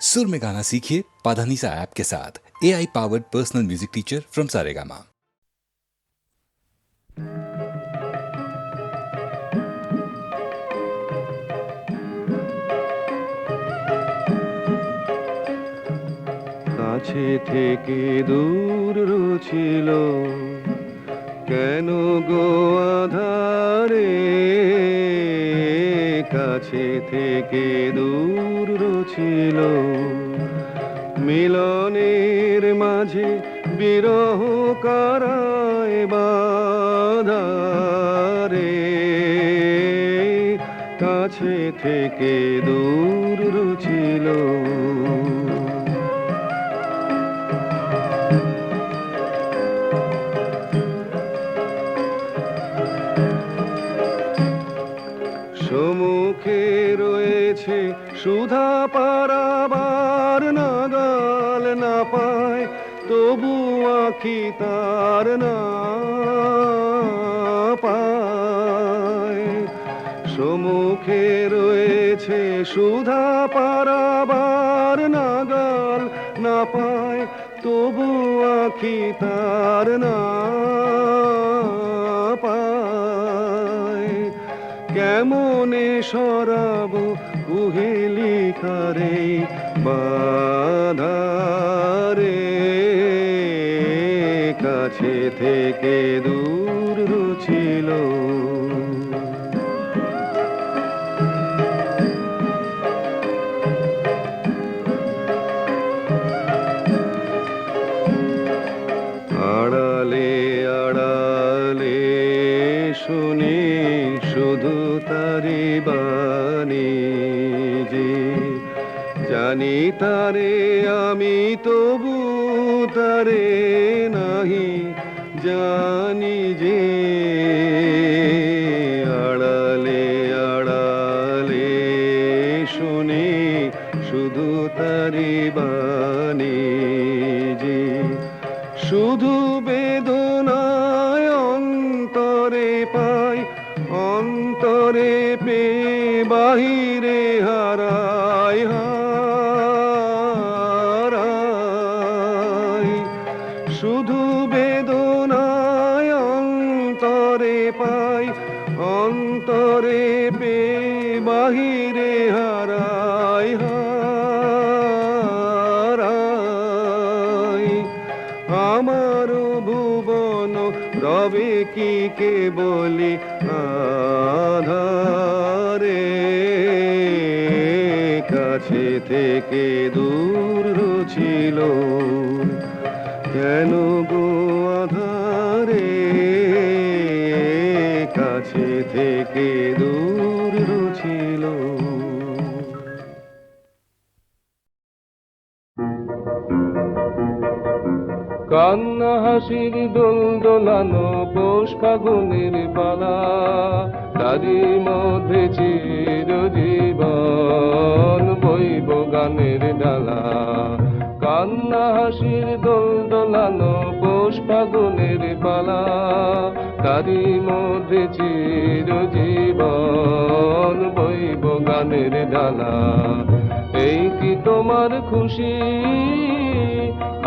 सुर में गाना सीखिए पाधानीसा ऐप के साथ A I powered personal music teacher from Saregama কাছে থেকে দূর ছিল কেন গো আধারে কাছে থেকে দূর ছিল মিলনের মাঝে বিরহ কারায় বাধারে কাছে থেকে দূর আখি তার না পায়। সম্মুখে রয়েছে সুধা পারাবার নাগাল না পায়, তবু আখি তার না পায়। কেমনে সরাব কুহেলি কারে বাধারে কাছে থেকে দূর বাহিরে হারাই হারাই। শুধু বেদনায় অন্তরে পাই, অন্তরে পে বাহিরে হারাই হারাই। আমার ভুবন রবে কি কে বলি? থেকে গানের ডালা। এই কি তোমার খুশি?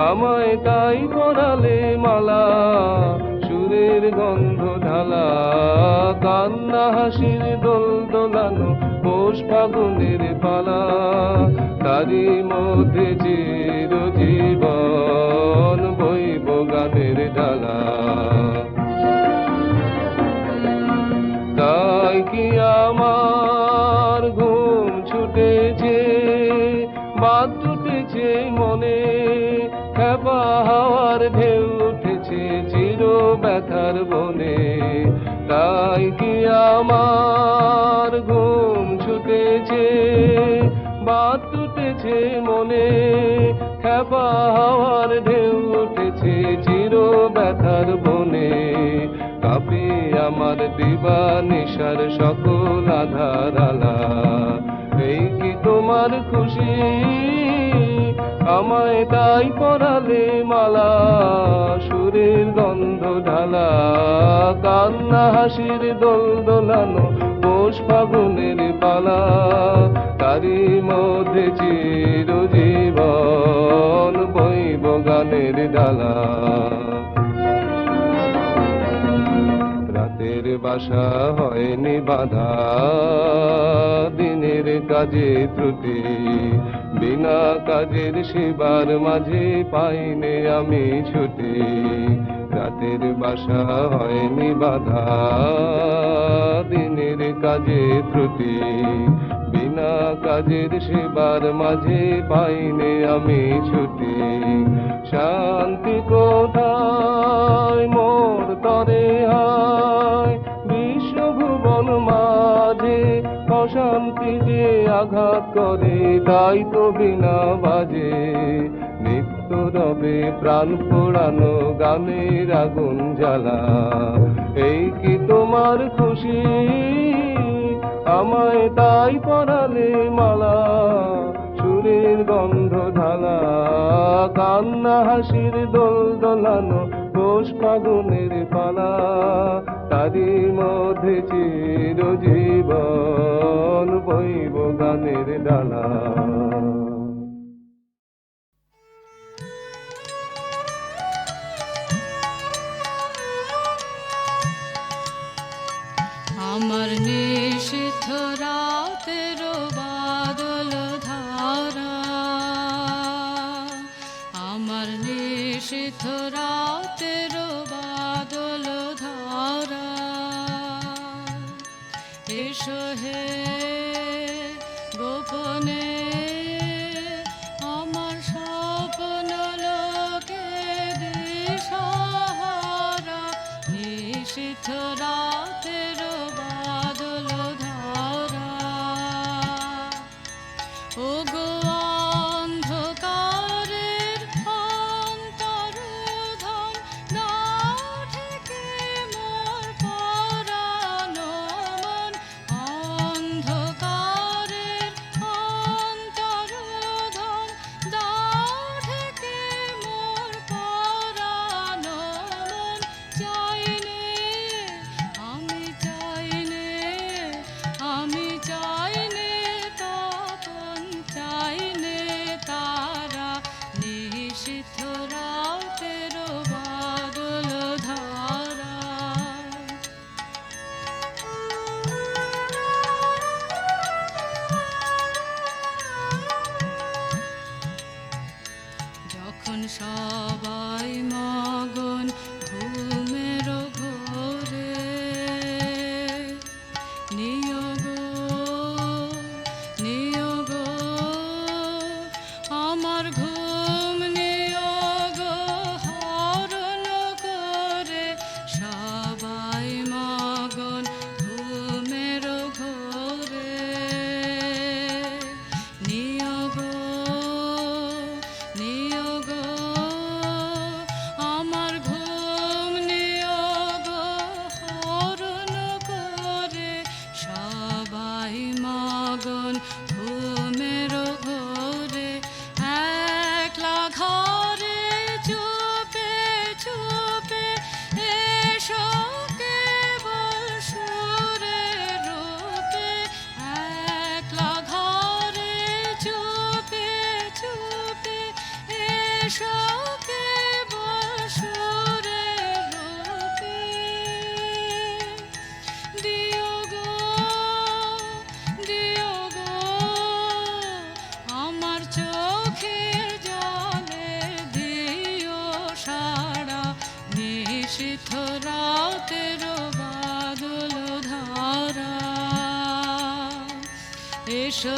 আমায় তাই পরালে মালা, সুরের গন্ধ ঢালা। কান্না হাসির দোল দোলানো পৌষ ফাগুনের পালা। তারই মধ্যে জীবন বইব গানের ডালা। তাই কি আমার মনে খেপা হাওয়ার ঢেউ উঠেছে চির ব্যথার বনে। তাই কি আমার ঘুম ছুটেছে? বাদ উঠেছে মনে খেপা হাওয়ার ঢেউ উঠেছে চির ব্যথার বনে। কাপে আমার দিবা নিশার সকল আধার আলা। এই কি তোমার খুশি? আমায় তাই পরালে মালা, সুরের গন্ধ ঢালা, কান্না হাসির দোল দোলানো পৌষ ফাগুনের পালা। তারি মধ্যে চিরজীবন বইব গানের ডালা। রাতের বাসা হয়নি বাধা, দিনের কাজে ত্রুটি বিনা কাজের সেবার মাঝে পাইনে আমি ছুটি। রাতের বাসা হয়নি বাধা, দিনের কাজে ত্রুটি। বিনা কাজের সেবার মাঝে পাইনে আমি ছুটি। শান্তি কোথায়? আঘাত করে, তাই তো বিনা বাজে। নিত্য রবে প্রাণ পোড়ানো গানের আগুন জ্বালা। এই কি তোমার খুশি? আমায় তাই পরালে মালা, সুরের গন্ধ ঢালা। কান্না হাসির দোল দোলানো পোষ ফাগুনের পালা তারি মধ্যে চিরজীবন বইব গানের ডালা। এসো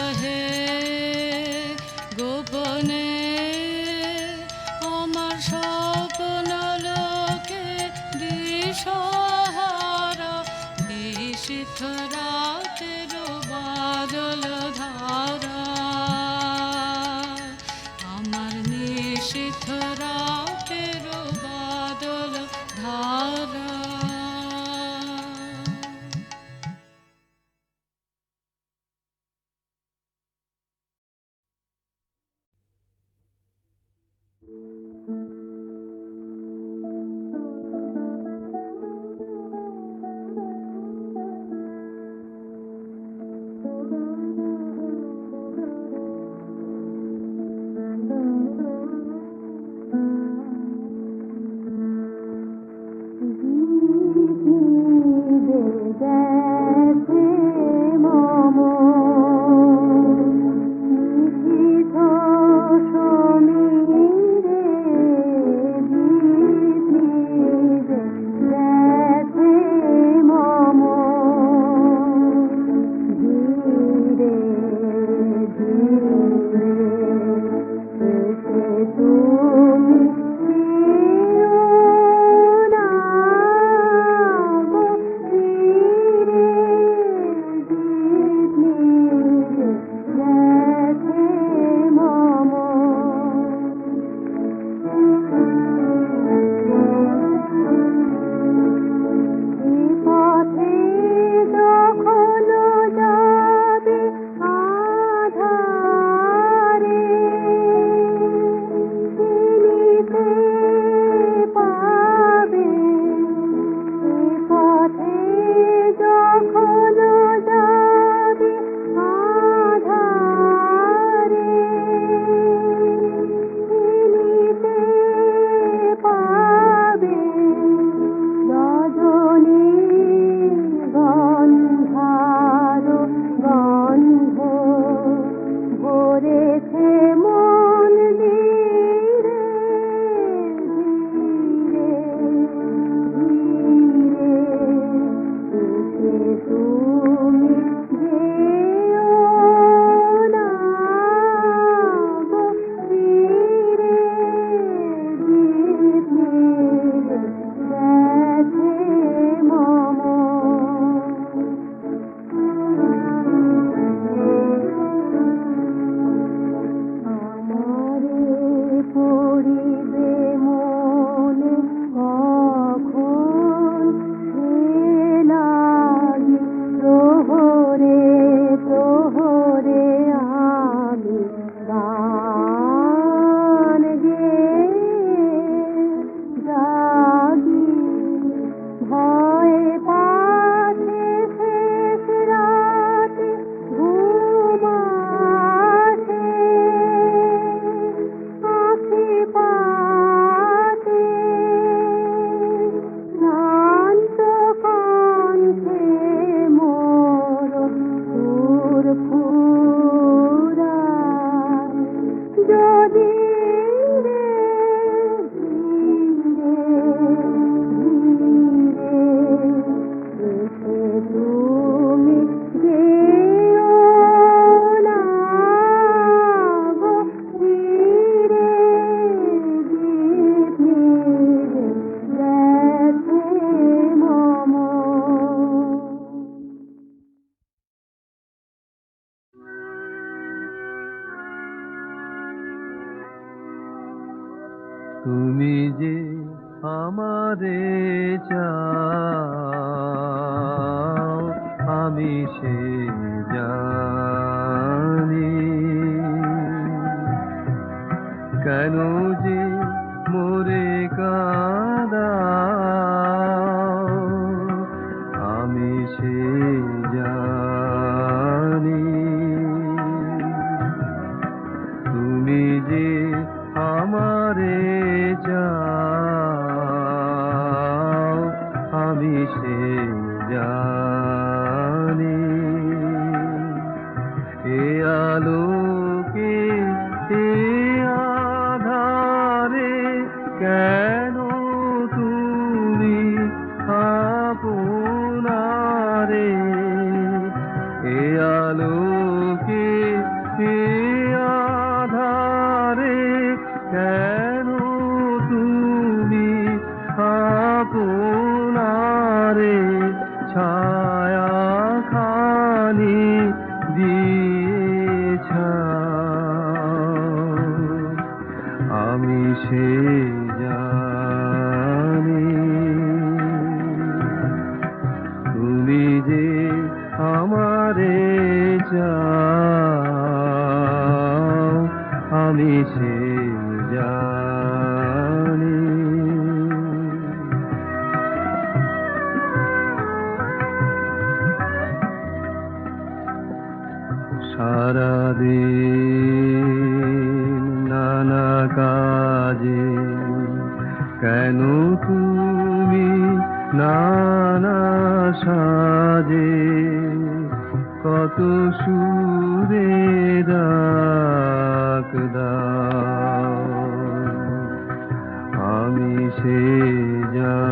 জানি কেন যে again. আমি সে যা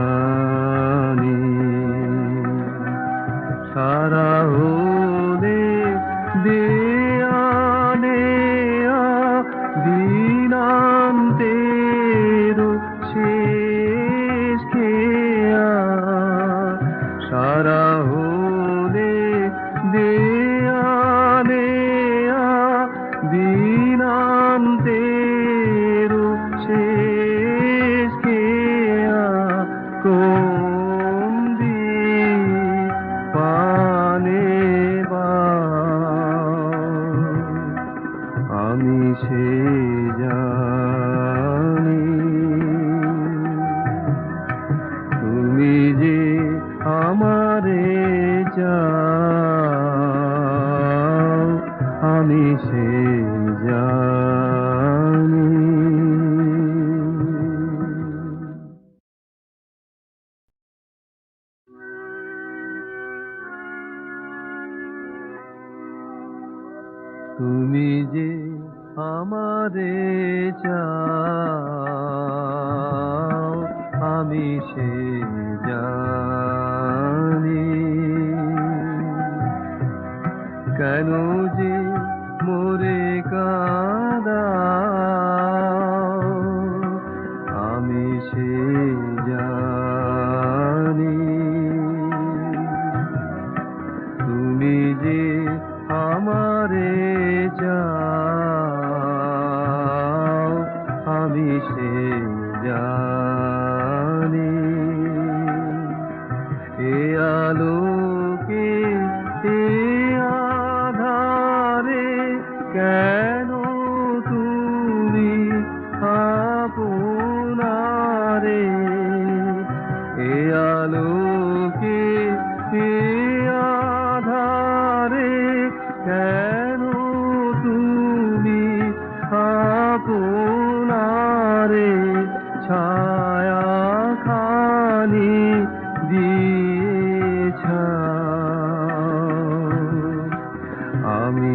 আমারে চাও আমি সে জানি। কেন যে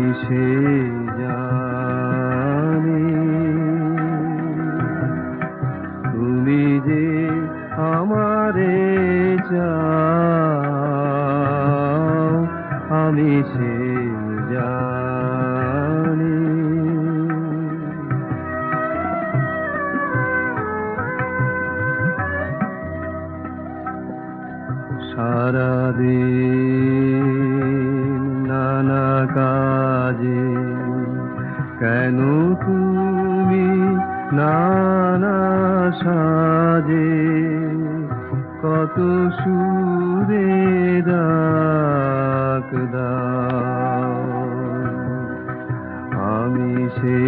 আমি সে সাজে কত সুরে দাও। আমি সে